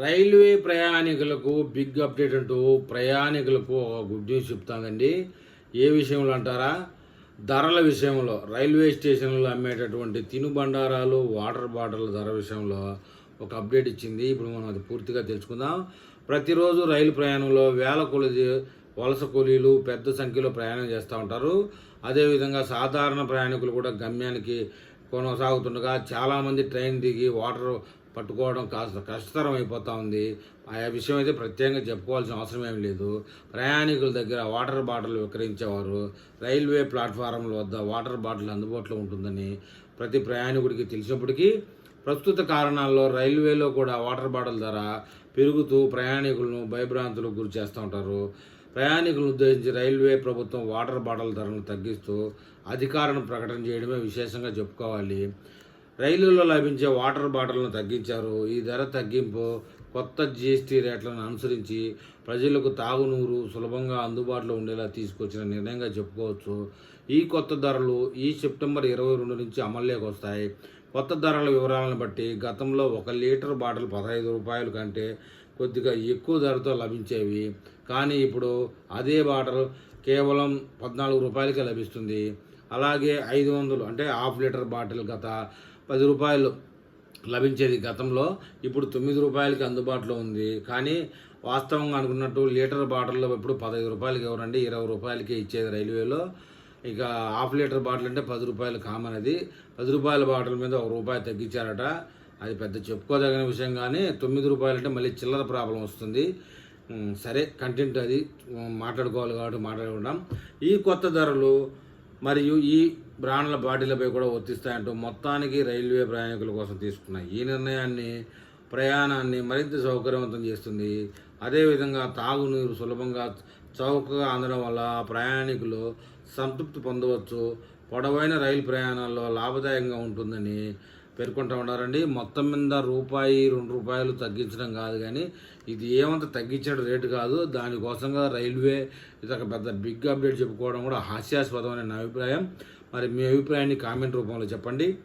Railway ప్రయాణికులకు big update అంటూ ప్రయాణికులకు ఒక గుడ్ న్యూస్ చెప్తానండి. ఏ విషయంలో అంటారా? ధరల విషయంలో రైల్వే స్టేషన్లో అమ్మేటటువంటి తినుబండారాలు వాటర్ బాటిల్ ధర విషయంలో ఒక అప్డేట్ ఇచ్చింది. ఇప్పుడు మనం అది పూర్తిగా తెలుసుకుందాం. ప్రతిరోజు రైలు ప్రయాణంలో వేల కొలది వలస కూలీలు పెద్ద సంఖ్యలో ప్రయాణం చేస్తూ ఉంటారు. అదేవిధంగా సాధారణ ప్రయాణికులు కూడా గమ్యానికి కొనసాగుతుండగా చాలామంది ట్రైన్ దిగి వాటర్ పట్టుకోవడం కాస్త కష్టతరం అయిపోతూ ఉంది. ఆయా విషయం అయితే ప్రత్యేకంగా చెప్పుకోవాల్సిన అవసరం ఏం లేదు. ప్రయాణికుల దగ్గర వాటర్ బాటిల్ విక్రయించేవారు. రైల్వే ప్లాట్ఫారంల వద్ద వాటర్ బాటిల్ అందుబాటులో ఉంటుందని ప్రతి ప్రయాణికుడికి తెలిసినప్పటికీ ప్రస్తుత కారణాల్లో రైల్వేలో కూడా వాటర్ బాటిల్ ధర పెరుగుతూ ప్రయాణికులను భయభ్రాంతులకు గురి చేస్తూ ఉంటారు. ప్రయాణికులను ఉద్దేశించి రైల్వే ప్రభుత్వం వాటర్ బాటిల్ ధరను తగ్గిస్తూ అధికారం ప్రకటన చేయడమే విశేషంగా చెప్పుకోవాలి. రైలుల్లో లభించే వాటర్ బాటిల్ను తగ్గించారు. ఈ ధర తగ్గింపు కొత్త జిఎస్టీ రేట్లను అనుసరించి ప్రజలకు తాగునూరు సులభంగా అందుబాటులో ఉండేలా తీసుకొచ్చిన నిర్ణయంగా చెప్పుకోవచ్చు. ఈ కొత్త ధరలు ఈ సెప్టెంబర్ ఇరవై రెండు నుంచి అమల్లోకి వస్తాయి. కొత్త ధరల వివరాలను బట్టి గతంలో ఒక లీటర్ బాటిల్ పదహైదు రూపాయల కంటే కొద్దిగా ఎక్కువ ధరతో లభించేవి. కానీ ఇప్పుడు అదే బాటిల్ కేవలం పద్నాలుగు రూపాయలకే లభిస్తుంది. అలాగే ఐదు వందలు అంటే హాఫ్ లీటర్ బాటిల్ గత పది రూపాయలు లభించేది గతంలో. ఇప్పుడు తొమ్మిది రూపాయలకి అందుబాటులో ఉంది. కానీ వాస్తవంగా అనుకున్నట్టు లీటర్ బాటిల్లో ఇప్పుడు పదహైదు రూపాయలకి ఎవరండి ఇరవై రూపాయలకి ఇచ్చేది రైల్వేలో. ఇక హాఫ్ లీటర్ బాటిల్ అంటే పది రూపాయలు కామన్ అది. పది రూపాయల బాటిల్ మీద ఒక రూపాయి తగ్గించారట. అది పెద్ద చెప్పుకోదగిన విషయం కానీ తొమ్మిది రూపాయలు అంటే మళ్ళీ చిల్లర ప్రాబ్లం వస్తుంది. సరే కంటెంట్ అది మాట్లాడుకోవాలి కాబట్టి మాట్లాడుకుంటాం ఈ కొత్త ధరలు మరియు ఈ బ్రాండ్ల బాటిలపై కూడా వర్తిస్తాయంటూ మొత్తానికి రైల్వే ప్రయాణికుల కోసం తీసుకున్న ఈ నిర్ణయాన్ని ప్రయాణాన్ని మరింత సౌకర్యవంతం చేస్తుంది. అదేవిధంగా తాగునీరు సులభంగా చౌకగా అందడం వల్ల ప్రయాణికులు సంతృప్తి పొందవచ్చు. పొడవైన రైలు ప్రయాణాల్లో లాభదాయకంగా ఉంటుందని పేర్కొంటూ ఉన్నారండి. మొత్తం మీద రూపాయి రెండు రూపాయలు తగ్గించడం కాదు కానీ ఇది ఏమంత తగ్గించడం రేటు కాదు. దానికోసంగా రైల్వే ఇది ఒక పెద్ద బిగ్ అప్డేట్ చెప్పుకోవడం కూడా హాస్యాస్పదం అనే నా అభిప్రాయం. మరి మీ అభిప్రాయాన్ని కామెంట్ రూపంలో చెప్పండి.